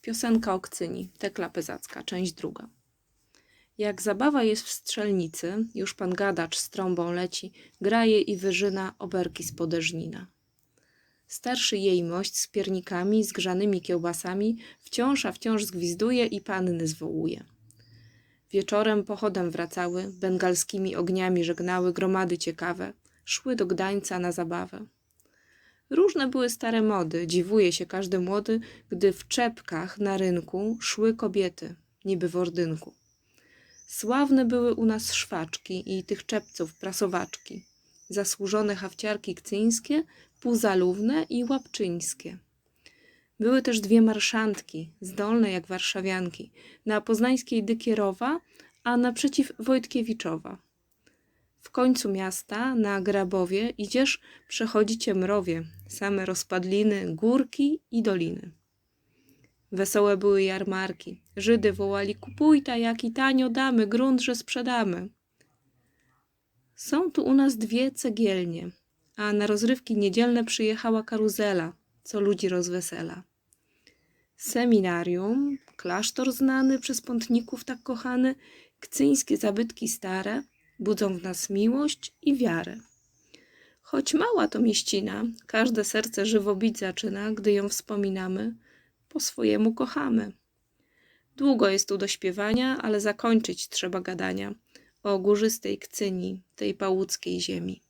Piosenka o Kcyni, Tekla Pezacka, część druga. Jak zabawa jest w strzelnicy, już pan gadacz z trąbą leci, graje i wyżyna oberki z podeżnina. Starszy jejmość z piernikami, z grzanymi kiełbasami wciąż a wciąż zgwizduje i panny zwołuje. Wieczorem pochodem wracały, bengalskimi ogniami żegnały gromady ciekawe, szły do Gdańca na zabawę. Różne były stare mody, dziwuje się każdy młody, gdy w czepkach na rynku szły kobiety, niby w ordynku. Sławne były u nas szwaczki i tych czepców prasowaczki, zasłużone hawciarki kcyńskie, półzalówne i łapczyńskie. Były też dwie marszantki, zdolne jak warszawianki, na poznańskiej Dykierowa, a naprzeciw Wojtkiewiczowa. W końcu miasta, na Grabowie, idziesz, przechodzicie mrowie, same rozpadliny, górki i doliny. Wesołe były jarmarki. Żydy wołali, kupuj ta, jaki tanio damy, grunt, że sprzedamy. Są tu u nas dwie cegielnie, a na rozrywki niedzielne przyjechała karuzela, co ludzi rozwesela. Seminarium, klasztor znany przez pątników tak kochany, kcyńskie zabytki stare, budzą w nas miłość i wiarę. Choć mała to mieścina, każde serce żywo bić zaczyna, gdy ją wspominamy, po swojemu kochamy. Długo jest tu do śpiewania, ale zakończyć trzeba gadania o górzystej kcyni, tej pałuckiej ziemi.